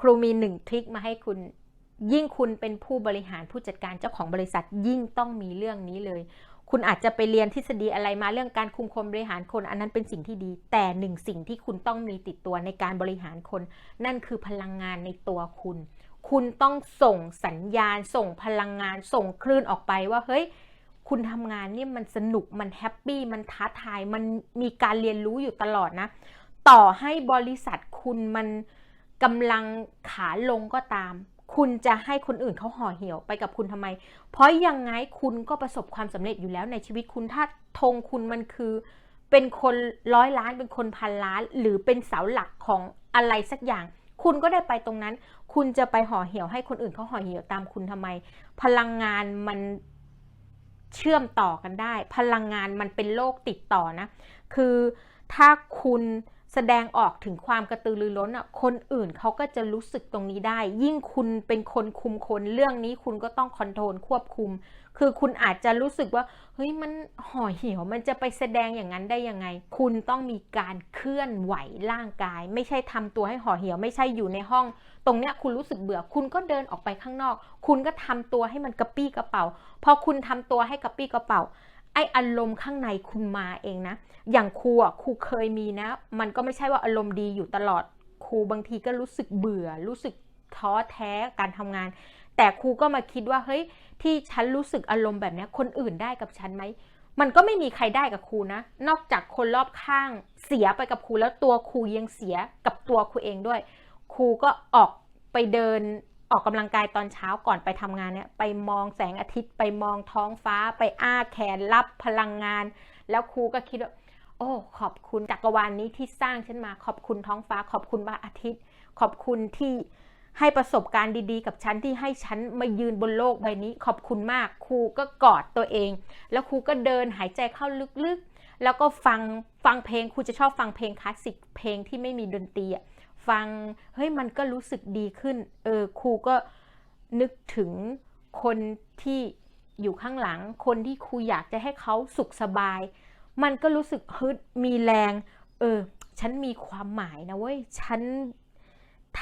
ครูมีหนึ่งทริคมาให้คุณ ยิ่งคุณเป็นผู้บริหารผู้จัดการเจ้าของบริษัทยิ่งต้องมีเรื่องนี้เลย คุณอาจจะไปเรียนทฤษฎีอะไรมาเรื่องการคุมคนบริหารคน อันนั้นเป็นสิ่งที่ดี แต่หนึ่งสิ่งที่คุณต้องมีติดตัวในการบริหารคน นั่นคือพลังงานในตัวคุณ คุณต้องส่งสัญญาณ ส่งพลังงาน ส่งคลื่นออกไปว่าเฮ้ยคุณทำงานนี่มันสนุกมันแฮปปี้มันท้าทายมันมีการเรียนรู้อยู่ตลอดนะ ต่อให้บริษัทคุณมัน กำลังขาลงก็ตาม คุณจะให้คนอื่นเขาห่อเหี่ยวไปกับคุณทำไม เพราะยังไงคุณก็ประสบความสำเร็จอยู่แล้วในชีวิตคุณถ้าธงคุณมันคือเป็นคนร้อยล้านเป็นคนพันล้าน หรือเป็นเสาหลักของอะไรสักอย่าง คุณก็ได้ไปตรงนั้น คุณจะไปห่อเหี่ยวให้คนอื่นเขาห่อเหี่ยวตามคุณทำไม พลังงานมันเชื่อมต่อกันได้ พลังงานมันเป็นโลกติดต่อนะ คือถ้าคุณ แสดงออกถึงความกระตือรือร้นอะคนอื่นเขาก็จะรู้สึกตรงนี้ได้ ยิ่งคุณเป็นคนคุมคนเรื่องนี้คุณก็ต้องคอนโทรลควบคุม คือคุณอาจจะรู้สึกว่าเฮ้ยมันห่อเหี่ยวมันจะไปแสดงอย่างนั้นได้ยังไง คุณต้องมีการเคลื่อนไหวร่างกาย ไม่ใช่ทำตัวให้ห่อเหี่ยว ไม่ใช่อยู่ในห้อง ตรงเนี้ยคุณรู้สึกเบื่อ คุณก็เดินออกไปข้างนอก คุณก็ทำตัวให้มันกระปี้กระเป๋า พอคุณทำตัวให้กระปี้กระเป๋า ออารมณ์ข้างในคุณมาเองนะ อย่างครูอะครูเคยมีนะ มันก็ไม่ใช่ว่าอารมณ์ดีอยู่ตลอดครูบางทีก็รู้สึกเบื่อ รู้สึกท้อแท้การทำงาน แต่ครูก็มาคิดว่าเฮ้ยที่ฉันรู้สึกอารมณ์แบบนี้คนอื่นได้กับฉันไหมมันก็ไม่มีใครได้กับครูนะ นอกจากคนรอบข้างเสียไปกับครูแล้วตัวครูยังเสียกับตัวครูเองด้วย ครูก็ออกไปเดิน ออกกำลังกายตอนเช้าก่อนไปทำงานเนี่ยไปมองแสงอาทิตย์ไปมองท้องฟ้า ไปอ้าแขนรับพลังงาน แล้วครูก็คิดว่าโอ้ขอบคุณจักรวาลนนี้ที่สร้างฉันมาขอบคุณท้องฟ้า ขอบคุณพระอาทิตย์ ขอบคุณที่ให้ประสบการณ์ดีๆ กับฉันที่ให้ฉันมายืนบนโลกใบนี้ ขอบคุณมากครูก็กอดตัวเอง แล้วครูก็เดินหายใจเข้าลึกๆ แล้วก็ฟังฟังเพลงครูจะชอบฟังเพลงคลาสสิกเพลงที่ไม่มีดนตรีอะฟังเฮ้ยมันก็รู้สึกดีขึ้นเออครูก็นึกถึงคนที่อยู่ข้างหลัง คนที่ครูอยากจะให้เขาสุขสบาย มันก็รู้สึกฮึดมีแรง เออ ฉันมีความหมายนะเว้ย ฉัน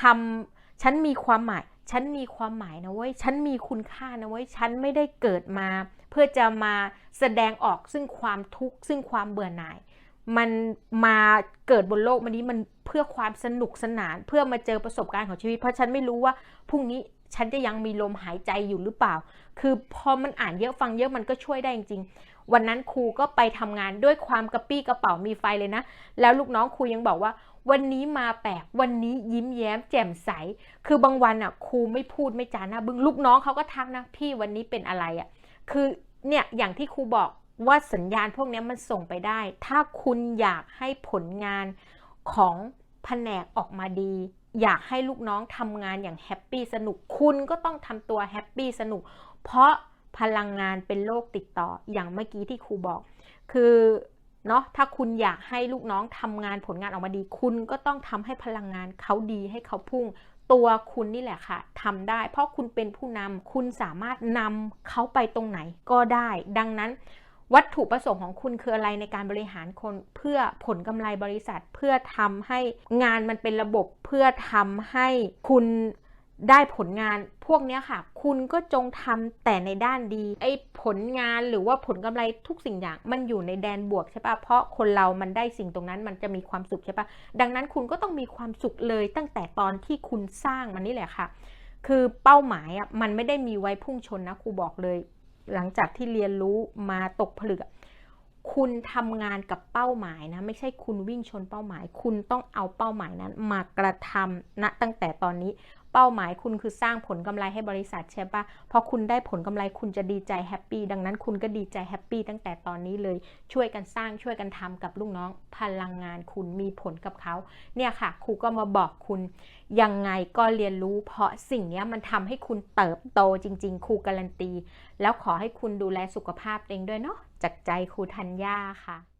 ทำฉันมีความหมาย ฉันมีความหมายนะเว้ย ฉันมีคุณค่านะเว้ย ฉันไม่ได้เกิดมา เพื่อจะมาแสดงออกซึ่งความทุกข์ซึ่งความเบื่อหน่าย มันมาเกิดบนโลกมันนี้มันเพื่อความสนุกสนาน เพื่อมาเจอประสบการณ์ของชีวิต เพราะฉันไม่รู้ว่าพรุ่งนี้ฉันจะยังมีลมหายใจอยู่หรือเปล่า คือพอมันอ่านเยอะฟังเยอะมันก็ช่วยได้จริงๆ วันนั้นครูก็ไปทำงานด้วยความกระปี้กระเป๋ามีไฟเลยนะ แล้วลูกน้องครูยังบอกว่า วันนี้มาแปลก วันนี้ยิ้มแย้มแจ่มใส คือบางวันอะครูไม่พูดไม่จานะบึงลูกน้องเขาก็ทักนะ พี่วันนี้เป็นอะไรอะ คือเนี่ยอย่างที่ครูบอกว่าสัญญาณพวกนี้มันส่งไปได้ ถ้าคุณอยากให้ผลงานของแผนกออกมาดี อยากให้ลูกน้องทำงานอย่างแฮปปี้สนุก คุณก็ต้องทำตัวแฮปปี้สนุก เพราะพลังงานเป็นโรคติดต่ออย่างเมื่อกี้ที่ครูบอก คือ เนาะถ้าคุณอยากให้ลูกน้องทำงานผลงานออกมาดี คุณก็ต้องทำให้พลังงานเขาดีให้เขาพุ่ง ตัวคุณนี่แหละค่ะทำได้ เพราะคุณเป็นผู้นำคุณสามารถนำเขาไปตรงไหนก็ได้ ดังนั้น วัตถุประสงค์ของคุณคืออะไรในการบริหารคนเพื่อผลกำไรบริษัท เพื่อทำให้งานมันเป็นระบบเพื่อทำให้คุณ ได้ผลงานพวกนี้ค่ะ คุณก็จงทำแต่ในด้านดี ไอ้ผลงานหรือว่าผลกำไรทุกสิ่งอย่าง มันอยู่ในแดนบวกใช่ปะเพราะคนเรามันได้สิ่งตรงนั้นมันจะมีความสุขใช่ปะดังนั้นคุณก็ต้องมีความสุขเลยตั้งแต่ตอนที่คุณสร้างมันนี่แหละค่ะ คือเป้าหมายอะมันไม่ได้มีไว้พุ่งชนนะครูบอกเลย หลังจากที่เรียนรู้มาตกผลึกคุณทำงานกับเป้าหมายนะ ไม่ใช่คุณวิ่งชนเป้าหมาย คุณต้องเอาเป้าหมายนั้นมากระทำณตั้งแต่ตอนนี้ เป้าหมายคุณคือสร้างผลกำไรให้บริษัทใช่ปะพอคุณได้ผลกำไรคุณจะดีใจแฮปปี้ดังนั้นคุณก็ดีใจแฮปปี้ตั้งแต่ตอนนี้เลยช่วยกันสร้างช่วยกันทำกับลูกน้อง พลังงานคุณมีผลกับเขาเนี่ยค่ะครูก็มาบอกคุณยังไงก็เรียนรู้ เพราะสิ่งนี้มันทำให้คุณเติบโตจริง ๆ ครูการันตี แล้วขอให้คุณดูแลสุขภาพเองด้วยเนาะจากใจครูธัญญาค่ะ